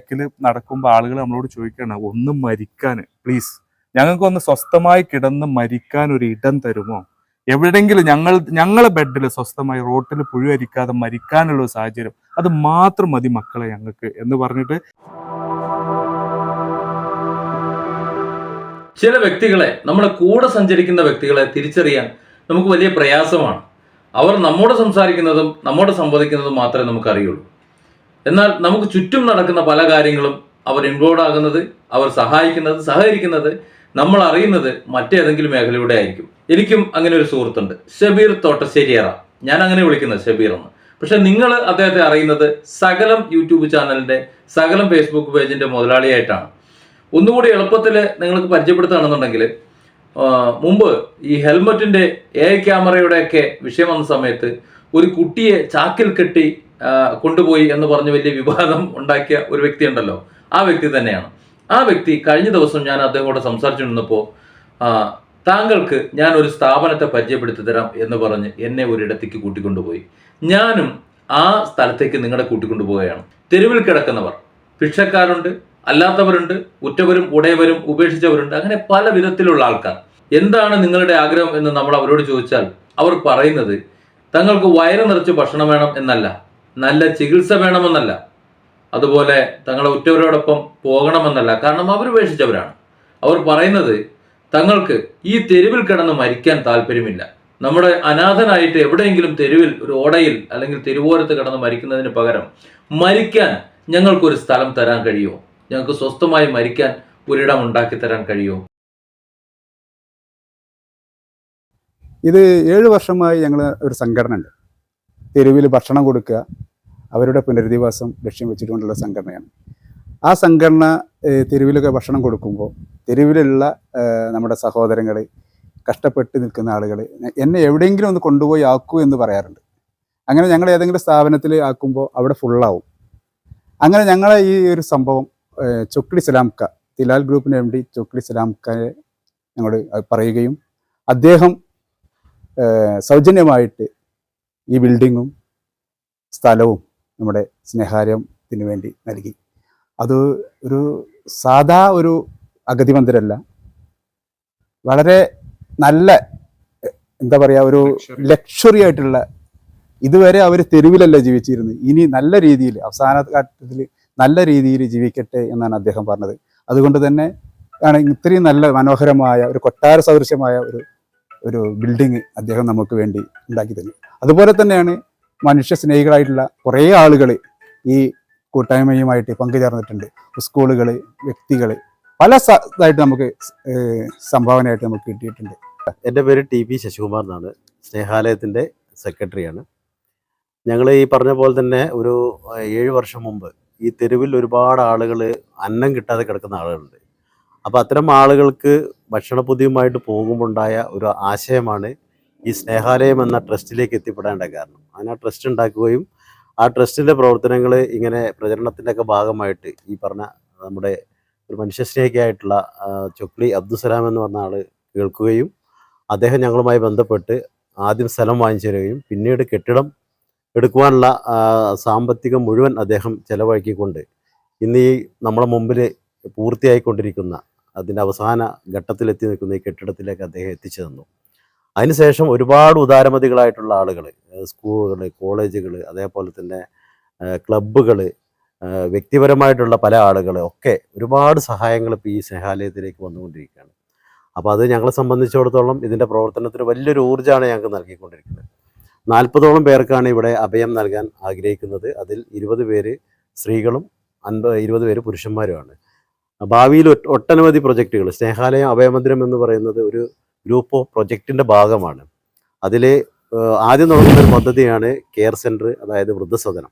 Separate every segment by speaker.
Speaker 1: ബാക്കിൽ നടക്കുമ്പോൾ ആളുകൾ നമ്മളോട് ചോദിക്കണം ഒന്ന് മരിക്കാൻ പ്ലീസ് ഞങ്ങൾക്കൊന്ന് സ്വസ്ഥമായി കിടന്ന് മരിക്കാൻ ഒരു ഇടം തരുമോ? എവിടെയെങ്കിലും ഞങ്ങൾ ഞങ്ങളെ ബെഡിൽ സ്വസ്ഥമായി റോട്ടിൽ പുഴുവരിക്കാതെ മരിക്കാനുള്ള ഒരു സാഹചര്യം അത് മാത്രം മതി മക്കളെ ഞങ്ങൾക്ക് എന്ന് പറഞ്ഞിട്ട്
Speaker 2: ചില വ്യക്തികളെ നമ്മുടെ കൂടെ സഞ്ചരിക്കുന്ന വ്യക്തികളെ തിരിച്ചറിയാൻ നമുക്ക് വലിയ പ്രയാസമാണ്. അവർ നമ്മോട് സംസാരിക്കുന്നതും നമ്മോട് സംവദിക്കുന്നതും മാത്രമേ നമുക്ക് അറിയുള്ളൂ എന്നാൽ നമുക്ക് ചുറ്റും നടക്കുന്ന പല കാര്യങ്ങളും അവർ ഇൻവോൾവ് ആകുന്നത് അവർ സഹായിക്കുന്നത് സഹകരിക്കുന്നത് നമ്മൾ അറിയുന്നത് മറ്റേതെങ്കിലും മേഖലയുടെ ആയിരിക്കും. എനിക്കും അങ്ങനെ ഒരു സുഹൃത്തുണ്ട്. ഷബീർ തോട്ടശ്ശേരിയറ ഞാൻ അങ്ങനെ വിളിക്കുന്നത് ഷബീർ എന്ന്. പക്ഷെ നിങ്ങൾ അദ്ദേഹത്തെ അറിയുന്നത് സകലം യൂട്യൂബ് ചാനലിന്റെ സകലം ഫേസ്ബുക്ക് പേജിന്റെ മുതലാളിയായിട്ടാണ്. ഒന്നുകൂടി എളുപ്പത്തിൽ നിങ്ങൾക്ക് പരിചയപ്പെടുത്തുകയാണെന്നുണ്ടെങ്കിൽ മുമ്പ് ഈ ഹെൽമറ്റിന്റെ എ ക്യാമറയുടെ ഒക്കെ വിഷയം വന്ന സമയത്ത് ഒരു കുട്ടിയെ ചാക്കിൽ കെട്ടി കൊണ്ടുപോയി എന്ന് പറഞ്ഞ് വലിയ വിവാദം ഉണ്ടാക്കിയ ഒരു വ്യക്തി ഉണ്ടല്ലോ ആ വ്യക്തി തന്നെയാണ്. ആ വ്യക്തി കഴിഞ്ഞ ദിവസം ഞാൻ അദ്ദേഹത്തോട് സംസാരിച്ചിരുന്നപ്പോൾ താങ്കൾക്ക് ഞാൻ ഒരു സ്ഥാപനത്തെ പരിചയപ്പെടുത്തി തരാം എന്ന് പറഞ്ഞ് എന്നെ ഒരിടത്തേക്ക് കൂട്ടിക്കൊണ്ടുപോയി. ഞാനും ആ സ്ഥലത്തേക്ക് നിങ്ങളെ കൂട്ടിക്കൊണ്ടുപോവുകയാണ് തെരുവിൽ കിടക്കുന്നവർ. ഭിക്ഷക്കാരുണ്ട് അല്ലാത്തവരുണ്ട് ഉറ്റവരും ഉടയവരും ഉപേക്ഷിച്ചവരുണ്ട് അങ്ങനെ പല വിധത്തിലുള്ള ആൾക്കാർ. എന്താണ് നിങ്ങളുടെ ആഗ്രഹം എന്ന് നമ്മൾ അവരോട് ചോദിച്ചാൽ അവർ പറയുന്നത് തങ്ങൾക്ക് വയറ് നിറച്ച് ഭക്ഷണം വേണം എന്നല്ല. നല്ല ചികിത്സ വേണമെന്നല്ല. അതുപോലെ തങ്ങളെ ഉറ്റവരോടൊപ്പം പോകണമെന്നല്ല. കാരണം അവർ ഉപേക്ഷിച്ചവരാണ്. അവർ പറയുന്നത് തങ്ങൾക്ക് ഈ തെരുവിൽ കിടന്ന് മരിക്കാൻ താല്പര്യമില്ല. നമ്മുടെ അനാഥനായിട്ട് എവിടെയെങ്കിലും തെരുവിൽ ഒരു ഓടയിൽ അല്ലെങ്കിൽ തെരുവോരത്ത് കിടന്ന് മരിക്കുന്നതിന് പകരം മരിക്കാൻ ഞങ്ങൾക്കൊരു സ്ഥലം തരാൻ കഴിയുമോ? ഞങ്ങൾക്ക് സ്വസ്ഥമായി മരിക്കാൻ ഒരിടം ഉണ്ടാക്കി തരാൻ കഴിയുമോ?
Speaker 3: ഇത് ഏഴ് വർഷമായി ഞങ്ങൾ ഒരു സംഘടന ഉണ്ട് തെരുവിൽ ഭക്ഷണം കൊടുക്കുക അവരുടെ പുനരധിവാസം ലക്ഷ്യം വെച്ചിട്ടുകൊണ്ടുള്ള സംഘടനയാണ്. ആ സംഘടന തെരുവിലൊക്കെ ഭക്ഷണം കൊടുക്കുമ്പോൾ തെരുവിലുള്ള നമ്മുടെ സഹോദരങ്ങൾ കഷ്ടപ്പെട്ട് നിൽക്കുന്ന ആളുകൾ എന്നെ എവിടെയെങ്കിലും ഒന്ന് കൊണ്ടുപോയി ആക്കൂ എന്ന് പറയാറുണ്ട്. അങ്ങനെ ഞങ്ങൾ ഏതെങ്കിലും സ്ഥാപനത്തിൽ ആക്കുമ്പോൾ അവിടെ ഫുള്ളാവും അങ്ങനെ ഞങ്ങളെ ഈ ഒരു സംഭവം ചൊക്ലി സലാംക്ക തിലാൽ ഗ്രൂപ്പിന് വേണ്ടി ചൊക്ലി സലാംക്കയെ ഞങ്ങൾ പറയുകയും അദ്ദേഹം സൗജന്യമായിട്ട് ഈ ബിൽഡിങ്ങും സ്ഥലവും നമ്മുടെ സ്നേഹാരത്തിന് വേണ്ടി നൽകി. അത് ഒരു സാധാ ഒരു അഗതി മന്ദിരമല്ല വളരെ നല്ല എന്താ പറയുക ഒരു ലക്ഷറി ആയിട്ടുള്ള ഇതുവരെ അവർ തെരുവിലല്ല ജീവിച്ചിരുന്നത്. ഇനി നല്ല രീതിയിൽ അവസാന ഘട്ടത്തിൽ നല്ല രീതിയിൽ ജീവിക്കട്ടെ എന്നാണ് അദ്ദേഹം പറഞ്ഞത്. അതുകൊണ്ട് തന്നെ ആണ് ഇത്രയും നല്ല മനോഹരമായ ഒരു കൊട്ടാര സദൃശ്യമായ ഒരു ഒരു ബിൽഡിങ് അദ്ദേഹം നമുക്ക് വേണ്ടി ഉണ്ടാക്കി തന്നു അതുപോലെ തന്നെയാണ് മനുഷ്യ സ്നേഹികളായിട്ടുള്ള കുറേ ആളുകൾ ഈ കൂട്ടായ്മയുമായിട്ട് പങ്കുചേർന്നിട്ടുണ്ട്. സ്കൂളുകൾ വ്യക്തികൾ പല ഇതായിട്ട് നമുക്ക് സംഭാവനയായിട്ട് നമുക്ക് കിട്ടിയിട്ടുണ്ട്.
Speaker 4: എന്റെ പേര് ടി പി ശശികുമാർ എന്നാണ്. സ്നേഹാലയത്തിന്റെ സെക്രട്ടറിയാണ്. ഞങ്ങൾ ഈ പറഞ്ഞ പോലെ തന്നെ ഒരു ഏഴ് വർഷം മുമ്പ് ഈ തെരുവിൽ ഒരുപാട് ആളുകൾ അന്നം കിട്ടാതെ കിടക്കുന്ന ആളുകളുണ്ട്. അപ്പോൾ അത്തരം ആളുകൾക്ക് ഭക്ഷണപ്പൊതിയുമായിട്ട് പോകുമ്പോണ്ടായ ഒരു ആശയമാണ് ഈ സ്നേഹാലയം എന്ന ട്രസ്റ്റിലേക്ക് എത്തിപ്പെടേണ്ട കാരണം. അങ്ങനെ ആ ട്രസ്റ്റ് ഉണ്ടാക്കുകയും ആ ട്രസ്റ്റിന്റെ പ്രവർത്തനങ്ങൾ ഇങ്ങനെ പ്രചരണത്തിന്റെ ഒക്കെ ഭാഗമായിട്ട് ഈ പറഞ്ഞ നമ്മുടെ ഒരു മനുഷ്യസ്നേഹിയായിട്ടുള്ള ചൊക്ലി അബ്ദുസലാം എന്ന് പറഞ്ഞ ആൾ കേൾക്കുകയും അദ്ദേഹം ഞങ്ങളുമായി ബന്ധപ്പെട്ട് ആദ്യം സ്ഥലം വാങ്ങിച്ചു തരികയും പിന്നീട് കെട്ടിടം എടുക്കുവാനുള്ള സാമ്പത്തികം മുഴുവൻ അദ്ദേഹം ചെലവഴിക്കൊണ്ട് ഇന്ന് ഈ നമ്മുടെ മുമ്പിൽ പൂർത്തിയായിക്കൊണ്ടിരിക്കുന്ന അതിന്റെ അവസാന ഘട്ടത്തിലെത്തി നിൽക്കുന്ന ഈ കെട്ടിടത്തിലേക്ക് അദ്ദേഹം എത്തിച്ചു തന്നു. അതിനുശേഷം ഒരുപാട് ഉദാരമതികളായിട്ടുള്ള ആളുകൾ സ്കൂളുകൾ കോളേജുകൾ അതേപോലെ തന്നെ ക്ലബ്ബുകൾ വ്യക്തിപരമായിട്ടുള്ള പല ആളുകൾ ഒക്കെ ഒരുപാട് സഹായങ്ങൾ ഇപ്പോൾ ഈ സ്നേഹാലയത്തിലേക്ക് വന്നുകൊണ്ടിരിക്കുകയാണ്. അപ്പോൾ അത് ഞങ്ങളെ സംബന്ധിച്ചിടത്തോളം ഇതിന്റെ പ്രവർത്തനത്തിന് വലിയൊരു ഊർജമാണ് ഞങ്ങൾക്ക് നൽകിക്കൊണ്ടിരിക്കുന്നത്. നാൽപ്പതോളം പേർക്കാണ് ഇവിടെ അഭയം നൽകാൻ ആഗ്രഹിക്കുന്നത്. അതിൽ ഇരുപത് പേര് സ്ത്രീകളും അൻപത് ഇരുപത് പേര് പുരുഷന്മാരുമാണ്. ഭാവിയിൽ ഒട്ട് ഒട്ടനവധി പ്രൊജക്റ്റുകൾ സ്നേഹാലയം അഭയമന്ദിരം എന്ന് പറയുന്നത് ഒരു ഗ്രൂപ്പ് ഓഫ് പ്രൊജക്റ്റിന്റെ ഭാഗമാണ്. അതിൽ ആദ്യം തുടങ്ങുന്ന ഒരു പദ്ധതിയാണ് കെയർ സെന്റർ അതായത് വൃദ്ധസദനം.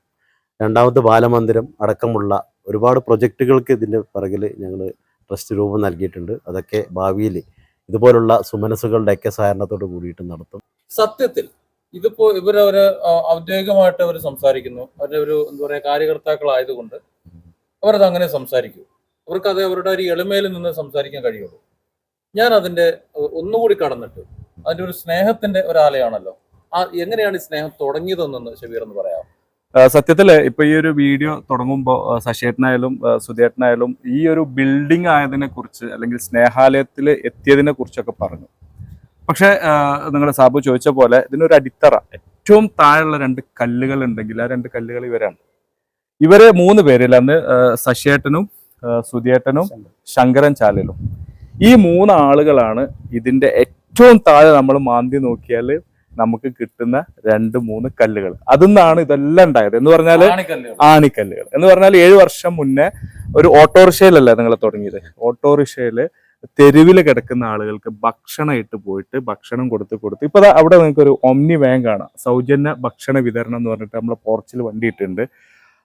Speaker 4: രണ്ടാമത്തെ ബാലമന്ദിരം അടക്കമുള്ള ഒരുപാട് പ്രൊജക്റ്റുകൾക്ക് ഇതിന്റെ പിറകിൽ ഞങ്ങൾ ട്രസ്റ്റ് രൂപം നൽകിയിട്ടുണ്ട്. അതൊക്കെ ഭാവിയിൽ ഇതുപോലുള്ള സുമനസ്സുകളുടെയൊക്കെ സഹകരണത്തോട് കൂടിയിട്ട് നടത്തും.
Speaker 2: സത്യത്തിൽ ഇതിപ്പോ ഇവരവര് ഔദ്യോഗികമായിട്ട് അവർ സംസാരിക്കുന്നു. അവരുടെ ഒരു എന്താ പറയുക കാര്യകർത്താക്കളായതുകൊണ്ട് അവരത് അങ്ങനെ സംസാരിക്കൂ. അവർക്ക് അത് അവരുടെ ഒരു എളിമയിൽ നിന്ന് സംസാരിക്കാൻ കഴിയുള്ളൂ. ഞാൻ അതിന്റെ ഒന്നുകൂടി കടന്നിട്ട് അതിന്റെ ഒരു സ്നേഹത്തിന്റെ ഒരാലയാണല്ലോ ആ എങ്ങനെയാണ് ഈ സ്നേഹം തുടങ്ങിയതെന്നൊന്ന് ഷബീർ എന്ന് പറയാം
Speaker 1: സത്യത്തിൽ സത്യത്തിൽ ഇപ്പൊ ഈ ഒരു വീഡിയോ തുടങ്ങുമ്പോൾ സശേട്ടനായാലും സുധേട്ടനായാലും ഈ ഒരു ബിൽഡിംഗ് ആയതിനെ കുറിച്ച് അല്ലെങ്കിൽ സ്നേഹാലയത്തിൽ എത്തിയതിനെ കുറിച്ചൊക്കെ പറഞ്ഞു. പക്ഷെ നിങ്ങളുടെ സാബു ചോദിച്ച പോലെ ഇതിനൊരു അടിത്തറ. ഏറ്റവും താഴെയുള്ള രണ്ട് കല്ലുകൾ ഉണ്ടെങ്കിൽ ആ രണ്ട് കല്ലുകൾ ഇവരാണ്. ഇവർ മൂന്ന് പേരിൽ അന്ന് സുധേട്ടനും ശശിയേട്ടനും സുധിയേട്ടനും ശങ്കരൻ ചാലലും. ഈ മൂന്ന് ആളുകളാണ് ഇതിന്റെ ഏറ്റവും താഴെ നമ്മൾ മാന്തി നോക്കിയാൽ നമുക്ക് കിട്ടുന്ന രണ്ട് മൂന്ന് കല്ലുകൾ. അതിന്നാണ് ഇതെല്ലാം ഉണ്ടായത്. എന്ന് പറഞ്ഞാൽ
Speaker 2: ആണിക്കല്ലുകൾ.
Speaker 1: എന്ന് പറഞ്ഞാൽ ഏഴു വർഷം മുന്നേ ഒരു ഓട്ടോറിക്ഷയിലല്ല നിങ്ങൾ തുടങ്ങിയത്? ഓട്ടോറിക്ഷയിൽ തെരുവിൽ കിടക്കുന്ന ആളുകൾക്ക് ഭക്ഷണം ഇട്ട് പോയിട്ട് ഭക്ഷണം കൊടുത്ത് കൊടുത്ത് ഇപ്പൊ അവിടെ നിങ്ങൾക്ക് ഒരു ഒമ്നി വാൻ കാണാം. സൗജന്യ ഭക്ഷണ വിതരണം എന്ന് പറഞ്ഞിട്ട് നമ്മളെ പോർച്ചിൽ വണ്ടി ഇട്ടുണ്ട്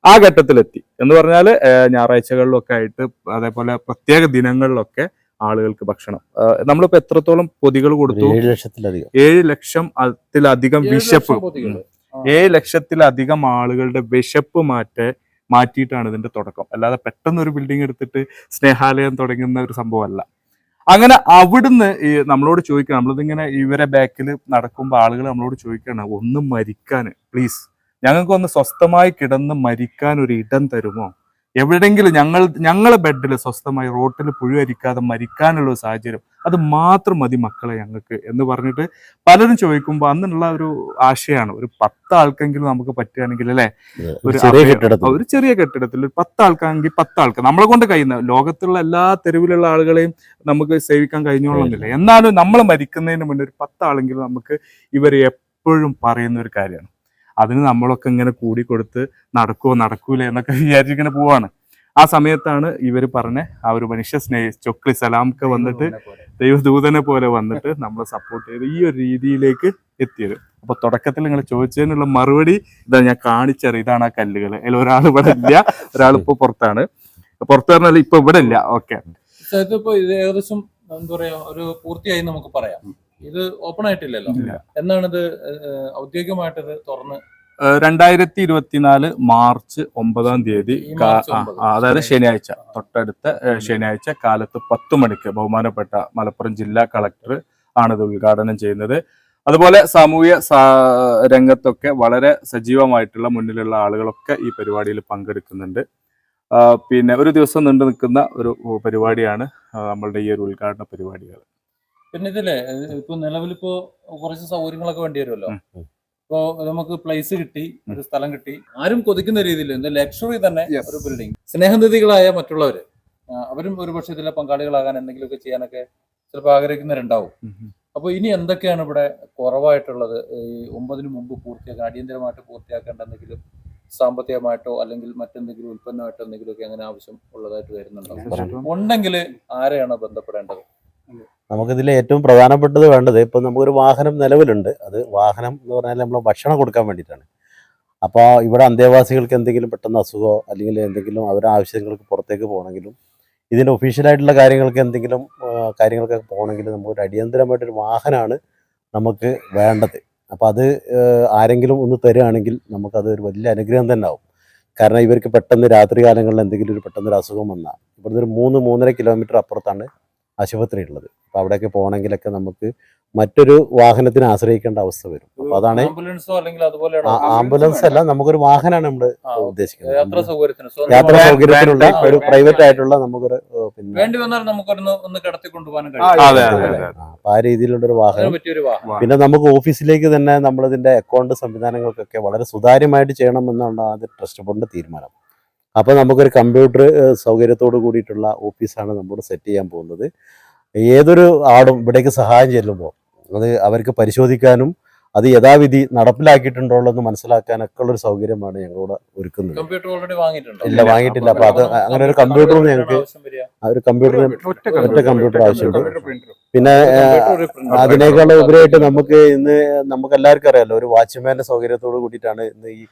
Speaker 1: ആ ഘട്ടത്തിലെത്തി. എന്ന് പറഞ്ഞാൽ ഞായറാഴ്ചകളിലൊക്കെ ആയിട്ട് അതേപോലെ പ്രത്യേക ദിനങ്ങളിലൊക്കെ ആളുകൾക്ക് ഭക്ഷണം. നമ്മളിപ്പോ എത്രത്തോളം പൊതികൾ കൊടുത്തു?
Speaker 4: ഏഴ് ലക്ഷത്തിലധികം.
Speaker 1: ഏഴ് ലക്ഷം അതിലധികം
Speaker 2: ഏഴ്
Speaker 1: വിശപ്പ്. ഏഴ് ലക്ഷത്തിലധികം ആളുകളുടെ വിശപ്പ് മാറ്റ മാറ്റിയിട്ടാണ് ഇതിന്റെ തുടക്കം. അല്ലാതെ പെട്ടെന്ന് ഒരു ബിൽഡിംഗ് എടുത്തിട്ട് സ്നേഹാലയം തുടങ്ങുന്ന ഒരു സംഭവമല്ല. അങ്ങനെ അവിടുന്ന് ഈ നമ്മളോട് ചോദിക്കണം. നമ്മളിതിങ്ങനെ ഇവരെ ബാക്കിൽ നടക്കുമ്പോൾ ആളുകൾ നമ്മളോട് ചോദിക്കണം ഒന്ന് മരിക്കാൻ പ്ലീസ് ഞങ്ങൾക്കൊന്ന് സ്വസ്ഥമായി കിടന്ന് മരിക്കാൻ ഒരു ഇടം തരുമോ? എവിടെയെങ്കിലും ഞങ്ങൾ ഞങ്ങളെ ബെഡിൽ സ്വസ്ഥമായി റോട്ടിൽ പുഴുവരിക്കാതെ മരിക്കാനുള്ള ഒരു സാഹചര്യം അത് മാത്രം മതി മക്കളെ ഞങ്ങൾക്ക് എന്ന് പറഞ്ഞിട്ട് പലരും ചോദിക്കുമ്പോൾ അന്നുള്ള ഒരു ആശയമാണ് ഒരു പത്ത് ആൾക്കെങ്കിലും നമുക്ക് പറ്റുകയാണെങ്കിൽ അല്ലെ?
Speaker 4: ഒരു ചെറിയ
Speaker 1: അഭയം-
Speaker 4: കെട്ടിടത്തിൽ.
Speaker 1: ഒരു ചെറിയ കെട്ടിടത്തിൽ ഒരു പത്ത് ആൾക്കാണെങ്കിൽ പത്ത് ആൾക്ക്. നമ്മളെ കൊണ്ട് കഴിയുന്ന ലോകത്തുള്ള എല്ലാ തെരുവിലുള്ള ആളുകളെയും നമുക്ക് സേവിക്കാൻ കഴിഞ്ഞോളുന്നില്ല. എന്നാലും നമ്മൾ മരിക്കുന്നതിന് മുന്നേ ഒരു പത്ത് ആളെങ്കിലും നമുക്ക് ഇവർ എപ്പോഴും പറയുന്ന ഒരു കാര്യമാണ്. അതിന് നമ്മളൊക്കെ ഇങ്ങനെ കൂടി കൊടുത്ത് നടക്കുമോ നടക്കൂല എന്നൊക്കെ വിചാരിച്ചിങ്ങനെ പോവാണ്. ആ സമയത്താണ് ഇവർ പറഞ്ഞ ആ ഒരു മനുഷ്യ സ്നേഹി ചൊക്ലി സലാമൊക്കെ വന്നിട്ട് ദൈവദൂതനെ പോലെ. വന്നിട്ട് നമ്മളെ സപ്പോർട്ട് ചെയ്ത് ഈ ഒരു രീതിയിലേക്ക് എത്തിയത്. അപ്പൊ തുടക്കത്തിൽ നിങ്ങൾ ചോദിച്ചതിനുള്ള മറുപടി ഇതാ ഞാൻ കാണിച്ചറി ഇതാണ് ആ കല്ലുകൾ അതിൽ ഒരാൾ ഇവിടെ ഇല്ല. ഒരാൾ ഇപ്പൊ പുറത്താണ്. പുറത്ത് പറഞ്ഞാൽ ഇപ്പൊ ഇവിടെ ഇല്ല. ഓക്കെ.
Speaker 2: ഏകദേശം എന്താ പറയാ ഒരു പൂർത്തിയായി നമുക്ക് പറയാം. ഇത് ഓപ്പൺ ആയിട്ടില്ലല്ലോ.
Speaker 1: എന്നാണിത്
Speaker 2: എന്നാണ് ഇത് ഏഹ്, ഔദ്യോഗികമായിട്ട് ഇത് തുറന്ന്
Speaker 1: രണ്ടായിരത്തി ഇരുപത്തിനാല് മാർച്ച് ഒമ്പതാം. തീയതി അതായത് ശനിയാഴ്ച. തൊട്ടടുത്ത ശനിയാഴ്ച കാലത്ത് പത്ത് മണിക്ക് ബഹുമാനപ്പെട്ട മലപ്പുറം ജില്ലാ കളക്ടർ ആണിത് ഉദ്ഘാടനം ചെയ്യുന്നത്. അതുപോലെ സാമൂഹ്യ രംഗത്തൊക്കെ വളരെ സജീവമായിട്ടുള്ള മുന്നിലുള്ള ആളുകളൊക്കെ ഈ പരിപാടിയിൽ പങ്കെടുക്കുന്നുണ്ട്. പിന്നെ ഒരു ദിവസം നീണ്ടു നിൽക്കുന്ന ഒരു പരിപാടിയാണ് നമ്മളുടെ ഈ ഒരു ഉദ്ഘാടന പരിപാടികൾ.
Speaker 2: പിന്നെ ഇതില്ലേ ഇപ്പൊ നിലവിലിപ്പോ കുറച്ച് സൗകര്യങ്ങളൊക്കെ വേണ്ടി വരുമല്ലോ?
Speaker 1: ഇപ്പോ
Speaker 2: ഇപ്പൊ നമുക്ക് പ്ലേസ് കിട്ടി ഒരു സ്ഥലം കിട്ടി. ആരും കൊതിക്കുന്ന രീതിയിൽ എന്താ ലക്ഷറി തന്നെ ഒരു ബിൽഡിംഗ് സ്നേഹനിധികളായ മറ്റുള്ളവര് അവരും ഒരുപക്ഷെ ഇതിലെ പങ്കാളികളാകാൻ എന്തെങ്കിലുമൊക്കെ ചെയ്യാനൊക്കെ ചിലപ്പോൾ ആഗ്രഹിക്കുന്നവരുണ്ടാവും. അപ്പോൾ ഇനി എന്തൊക്കെയാണ് ഇവിടെ കുറവായിട്ടുള്ളത്? ഈ ഒമ്പതിന് മുമ്പ് പൂർത്തിയാക്കാൻ അടിയന്തരമായിട്ട് പൂർത്തിയാക്കേണ്ട എന്തെങ്കിലും സാമ്പത്തികമായിട്ടോ അല്ലെങ്കിൽ മറ്റെന്തെങ്കിലും ഉൽപ്പന്നമായിട്ടോ എന്തെങ്കിലുമൊക്കെ അങ്ങനെ ആവശ്യം ഉള്ളതായിട്ട് വരുന്നുണ്ടോ? ഉണ്ടെങ്കിൽ ആരെയാണ് ബന്ധപ്പെടേണ്ടത്?
Speaker 4: നമുക്കിതിൽ ഏറ്റവും പ്രധാനപ്പെട്ടത് വേണ്ടത് ഇപ്പം നമുക്കൊരു വാഹനം നിലവിലുണ്ട്. അത് വാഹനം എന്ന് പറഞ്ഞാൽ നമ്മൾ ഭക്ഷണം കൊടുക്കാൻ വേണ്ടിയിട്ടാണ്. അപ്പോൾ ഇവിടെ അന്തേവാസികൾക്ക് എന്തെങ്കിലും പെട്ടെന്ന് അസുഖമോ അല്ലെങ്കിൽ എന്തെങ്കിലും അവരുടെ ആവശ്യങ്ങൾക്ക് പുറത്തേക്ക് പോകണമെങ്കിലും ഇതിന്റെ ഒഫീഷ്യലായിട്ടുള്ള കാര്യങ്ങൾക്ക് എന്തെങ്കിലും കാര്യങ്ങൾക്കൊക്കെ പോകണമെങ്കിൽ നമുക്കൊരു അടിയന്തരമായിട്ടൊരു വാഹനമാണ് നമുക്ക് വേണ്ടത്. അപ്പോൾ അത് ആരെങ്കിലും ഒന്ന് തരികയാണെങ്കിൽ നമുക്കത് ഒരു വലിയ അനുഗ്രഹം തന്നെ ആവും. കാരണം ഇവർക്ക് പെട്ടെന്ന് രാത്രി കാലങ്ങളിൽ എന്തെങ്കിലും ഒരു പെട്ടെന്നൊരു അസുഖം വന്നാൽ. ഇവിടുന്ന് ഒരു മൂന്ന് മൂന്നര കിലോമീറ്റർ അപ്പുറത്താണ് ആശുപത്രി ഉള്ളത് അപ്പോൾ അവിടെയൊക്കെ പോകണമെങ്കിലൊക്കെ നമുക്ക് മറ്റൊരു വാഹനത്തിനെ ആശ്രയിക്കേണ്ട അവസ്ഥ വരും. അപ്പൊ അതാണ്
Speaker 2: ആംബുലൻസോ അല്ലെങ്കിൽ അതുപോലെയാണോ
Speaker 4: ആംബുലൻസ് അല്ല നമുക്കൊരു വാഹനമാണ് നമ്മൾ ഉദ്ദേശിക്കുന്നത്.
Speaker 2: യാത്രാ സൗകര്യത്തിന്. സ്വന്തം
Speaker 4: യാത്രാ
Speaker 1: വാൻ-
Speaker 4: സൗകര്യത്തിലുള്ള
Speaker 1: വാൻ
Speaker 4: ഒരു പ്രൈവറ്റ് ആയിട്ടുള്ള നമുക്കൊരു പിന്നെ
Speaker 2: വേണ്ടി വന്നാൽ നമുക്കൊന്ന് ഒന്ന് കടത്തി കൊണ്ടുപോകാനും
Speaker 1: ആ,
Speaker 4: രീതിയിലുള്ള ഒരു വാഹനം. പിന്നെ നമുക്ക് ഓഫീസിലേക്ക് തന്നെ നമ്മളിതിന്റെ അക്കൗണ്ട് സംവിധാനങ്ങൾക്കൊക്കെ വളരെ സുതാര്യമായിട്ട് ചെയ്യണമെന്നാണ് എന്നുള്ള ട്രസ്റ്റ് ബോർഡിന്റെ തീരുമാനം. അപ്പോൾ നമുക്കൊരു കമ്പ്യൂട്ടർ സൗകര്യത്തോട് കൂടിയിട്ടുള്ള ഓഫീസാണ് നമ്മൾ സെറ്റ് ചെയ്യാൻ പോകുന്നത്. ഏതൊരു ആടും ഇവിടേക്ക് സഹായം ചെല്ലുമ്പോൾ അത് അവർക്ക് പരിശോധിക്കാനും അത് യഥാവിധി നടപ്പിലാക്കിയിട്ടുണ്ടോ എന്ന് മനസ്സിലാക്കാനൊക്കെ ഉള്ളൊരു സൗകര്യമാണ് ഞങ്ങളോട് ഒരുക്കുന്നത്.
Speaker 2: കമ്പ്യൂട്ടർ ഓൾറെഡി വാങ്ങിയിട്ടുണ്ടോ.
Speaker 4: ഇല്ല, വാങ്ങിയിട്ടില്ല. അപ്പൊ അത് അങ്ങനെ ഒരു കമ്പ്യൂട്ടറും ഞങ്ങൾക്ക് ആ ഒരു കമ്പ്യൂട്ടറിന്
Speaker 1: ഒറ്റ
Speaker 4: ഒറ്റ കമ്പ്യൂട്ടർ ആവശ്യമുണ്ട്. പിന്നെ അതിനേക്കാൾ ഉപരിയായിട്ട് നമുക്ക് ഇന്ന് നമുക്ക് എല്ലാവർക്കും അറിയാലോ ഒരു വാച്ച്മാന്റെ സൗകര്യത്തോട് കൂടിയിട്ടാണ് ഇന്ന് ഈ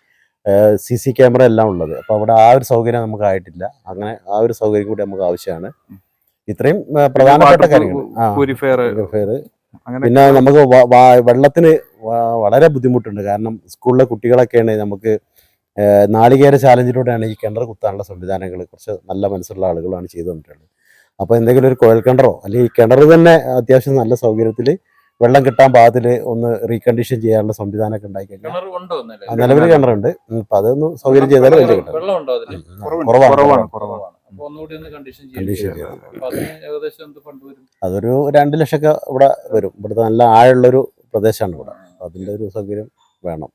Speaker 4: സി സി ക്യാമറ എല്ലാം ഉള്ളത്. അപ്പോൾ അവിടെ ആ ഒരു സൗകര്യം നമുക്ക് ആയിട്ടില്ല. അങ്ങനെ ആ ഒരു സൗകര്യം കൂടി നമുക്ക് ആവശ്യമാണ്. ഇത്രയും പ്രധാനപ്പെട്ട കാര്യങ്ങൾ. പിന്നെ നമുക്ക് വെള്ളത്തിന് വളരെ ബുദ്ധിമുട്ടുണ്ട്. കാരണം സ്കൂളിലെ കുട്ടികളൊക്കെയാണ് നമുക്ക് നാളികേര ചാലഞ്ചിലൂടെയാണ് ഈ കിണർ കുത്താനുള്ള സംവിധാനങ്ങൾ. കുറച്ച് നല്ല മനസ്സുള്ള ആളുകളാണ് ചെയ്തു തന്നിട്ടുള്ളത്. അപ്പോൾ എന്തെങ്കിലും ഒരു കുഴൽ കിണറോ അല്ലെങ്കിൽ ഈ കിണർ തന്നെ അത്യാവശ്യം നല്ല സൗകര്യത്തിൽ വെള്ളം കിട്ടാൻ പാകത്തിൽ ഒന്ന് റീകണ്ടീഷൻ ചെയ്യാനുള്ള സംവിധാനമൊക്കെ ഉണ്ടാക്കി കഴിഞ്ഞാൽ നിലവിൽ കിണറുണ്ട്. അപ്പൊ അതൊന്ന് സൗകര്യം ചെയ്താൽ വലിയ കിട്ടും
Speaker 2: വെള്ളം ഉണ്ടോ അതിൽ
Speaker 4: കുറവാണ്.
Speaker 1: കുറവാണ്
Speaker 4: കുറവാണ്.
Speaker 1: കുറവാണ്.
Speaker 2: ഒന്നുകൂടി ഒന്ന് കണ്ടീഷൻ
Speaker 4: കണ്ടീഷൻ ചെയ്യണം
Speaker 2: അതിന് ഏകദേശം എന്ത് ഫണ്ട് വരും?
Speaker 4: അതൊരു രണ്ട് ലക്ഷമൊക്കെ ഇവിടെ വരും. ഇവിടുത്തെ നല്ല ആഴമുള്ളൊരു പ്രദേശമാണ് ഇവിടെ. അതിന്റെ ഒരു സൗകര്യം വേണം.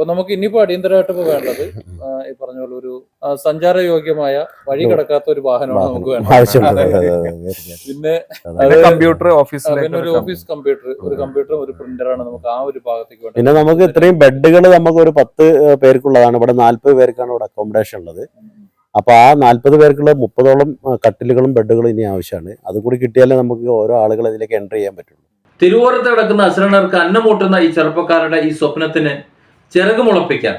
Speaker 2: അപ്പൊ നമുക്ക് ഇനിയിപ്പോ അടിയന്തരമായിട്ട് ഇപ്പൊ വേണ്ടത് ഈ പറഞ്ഞ പോലെ ഒരു സഞ്ചാരയോഗ്യമായ വഴി കിടക്കാത്ത ഒരു വാഹനമാണ് നമുക്ക് വേണ്ടത്. പിന്നെ
Speaker 1: കമ്പ്യൂട്ടർ
Speaker 2: ഓഫീസ്
Speaker 1: ഓഫീസിലേക്ക്
Speaker 2: പിന്നെ ഒരു ഓഫീസ് കമ്പ്യൂട്ടർ ഒരു കമ്പ്യൂട്ടറും ഒരു പ്രിന്ററാണ് നമുക്ക് ആ ഒരു ഭാഗത്തേക്ക് വേണ്ടത്.
Speaker 4: പിന്നെ നമുക്ക് ഇത്രയും ബെഡുകൾ നമുക്ക് ഒരു പത്ത് പേർക്കുള്ളതാണ്. ഇവിടെ നാല്പത് പേർക്കാണ് ഇവിടെ അക്കോമഡേഷൻ ഉള്ളത്. അപ്പൊ ആ നാല്പത് പേർക്കുള്ള മുപ്പതോളം കട്ടിലുകളും ബെഡുകളും ഇനി ആവശ്യമാണ്. അതുകൂടി കിട്ടിയാലേ നമുക്ക് ഓരോ ആളുകൾ ഇതിലേക്ക് എൻട്രി ചെയ്യാൻ പറ്റുള്ളൂ.
Speaker 2: തിരുവോരത്ത് കിടക്കുന്ന അശ്രണർക്ക് അന്നമൂട്ടുന്ന ഈ ചെറുപ്പക്കാരുടെ ഈ സ്വപ്നത്തിന് ചിറക് മുളപ്പിക്കാൻ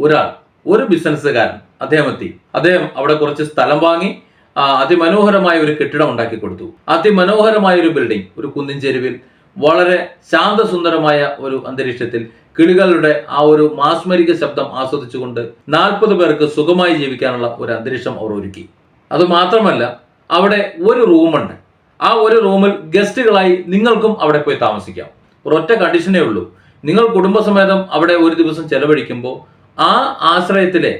Speaker 2: ഒരാൾ ഒരു ബിസിനസ്സുകാരൻ അദ്ദേഹം എത്തി. അദ്ദേഹം അവിടെ കുറച്ച് സ്ഥലം വാങ്ങി അതിമനോഹരമായ ഒരു കെട്ടിടം ഉണ്ടാക്കി കൊടുത്തു. അതിമനോഹരമായ ഒരു ബിൽഡിംഗ് ഒരു കുന്നിൻ ചെരുവിൽ വളരെ ശാന്തസുന്ദരമായ ഒരു അന്തരീക്ഷത്തിൽ കിളികളുടെ ആ ഒരു മാസ്മരിക ശബ്ദം ആസ്വദിച്ചുകൊണ്ട് നാൽപ്പത് പേർക്ക് സുഖമായി ജീവിക്കാനുള്ള ഒരു അന്തരീക്ഷം അവർ ഒരുക്കി. അത് മാത്രമല്ല അവിടെ ഒരു റൂമുണ്ട് ആ ഒരു റൂമിൽ ഗസ്റ്റുകളായി നിങ്ങൾക്കും അവിടെ പോയി താമസിക്കാം. ഒരൊറ്റ കണ്ടീഷനേ ഉള്ളൂ. നിങ്ങൾ കുടുംബസമേതം അവിടെ ഒരു ദിവസം ചെലവഴിക്കുമ്പോൾ ആ ആശ്രയത്തിലെ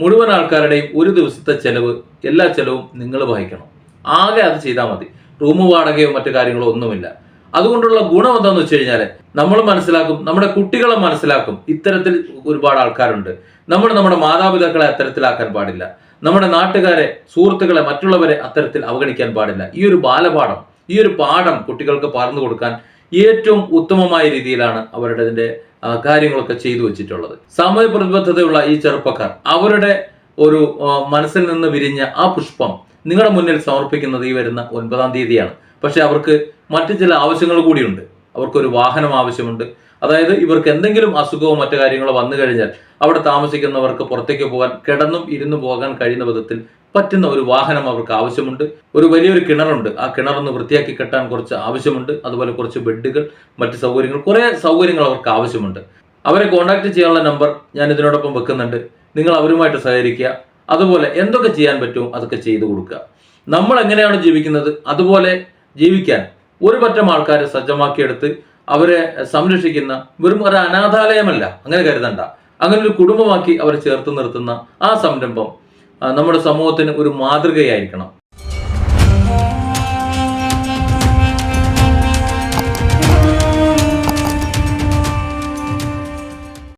Speaker 2: മുഴുവൻ ആൾക്കാരുടെയും ഒരു ദിവസത്തെ ചെലവ് എല്ലാ ചെലവും നിങ്ങൾ വഹിക്കണം. ആകെ അത് ചെയ്താൽ മതി. റൂം വാടകയോ മറ്റു കാര്യങ്ങളോ ഒന്നുമില്ല. അതുകൊണ്ടുള്ള ഗുണം എന്താന്ന് വെച്ച് കഴിഞ്ഞാൽ നമ്മൾ മനസ്സിലാക്കും നമ്മുടെ കുട്ടികളെ മനസ്സിലാക്കും ഇത്തരത്തിൽ ഒരുപാട് ആൾക്കാരുണ്ട്. നമ്മൾ നമ്മുടെ മാതാപിതാക്കളെ അത്തരത്തിലാക്കാൻ പാടില്ല. നമ്മുടെ നാട്ടുകാരെ സുഹൃത്തുക്കളെ മറ്റുള്ളവരെ അത്തരത്തിൽ അവഗണിക്കാൻ പാടില്ല. ഈ ഒരു ബാലപാഠം ഈ ഒരു പാഠം കുട്ടികൾക്ക് പറഞ്ഞു കൊടുക്കാൻ ഏറ്റവും ഉത്തമമായ രീതിയിലാണ് അവരുടെ ഇതിന്റെ കാര്യങ്ങളൊക്കെ ചെയ്തു വെച്ചിട്ടുള്ളത്. സാമൂഹ്യ പ്രതിബദ്ധതയുള്ള ഈ ചെറുപ്പക്കാർ അവരുടെ ഒരു മനസ്സിൽ നിന്ന് വിരിഞ്ഞ ആ പുഷ്പം നിങ്ങളുടെ മുന്നിൽ സമർപ്പിക്കുന്നത് ഈ വരുന്ന ഒൻപതാം തീയതിയാണ്. പക്ഷെ അവർക്ക് മറ്റു ചില ആവശ്യങ്ങൾ കൂടിയുണ്ട്. അവർക്കൊരു വാഹനം ആവശ്യമുണ്ട്. അതായത് ഇവർക്ക് എന്തെങ്കിലും അസുഖമോ മറ്റു കാര്യങ്ങളോ വന്നു കഴിഞ്ഞാൽ അവിടെ താമസിക്കുന്നവർക്ക് പുറത്തേക്ക് പോകാൻ കിടന്നും ഇരുന്നു പോകാൻ കഴിയുന്ന വിധത്തിൽ പറ്റുന്ന ഒരു വാഹനം അവർക്ക് ആവശ്യമുണ്ട്. ഒരു വലിയൊരു കിണറുണ്ട്. ആ കിണറൊന്ന് വൃത്തിയാക്കി കെട്ടാൻ കുറച്ച് ആവശ്യമുണ്ട്. അതുപോലെ കുറച്ച് ബെഡുകൾ മറ്റ് സൗകര്യങ്ങൾ കുറേ സൗകര്യങ്ങൾ അവർക്ക് ആവശ്യമുണ്ട്. അവരെ കോൺടാക്ട് ചെയ്യാനുള്ള നമ്പർ ഞാൻ ഇതിനോടൊപ്പം വെക്കുന്നുണ്ട്. നിങ്ങൾ അവരുമായിട്ട് സഹകരിക്കുക. അതുപോലെ എന്തൊക്കെ ചെയ്യാൻ പറ്റും അതൊക്കെ ചെയ്തു കൊടുക്കുക. നമ്മൾ എങ്ങനെയാണ് ജീവിക്കുന്നത്? അതുപോലെ ജീവിക്കാൻ. ഒരു പറ്റം ആൾക്കാരെ സജ്ജമാക്കിയെടുത്ത് അവരെ സംരക്ഷിക്കുന്ന വെറും ഒരു അനാഥാലയമല്ല. അങ്ങനെ കരുതണ്ട. അങ്ങനെ ഒരു കുടുംബമാക്കി അവരെ ചേർത്ത് നിർത്തുന്ന ആ സംരംഭം നമ്മുടെ സമൂഹത്തിന് ഒരു മാതൃകയായിരിക്കണം.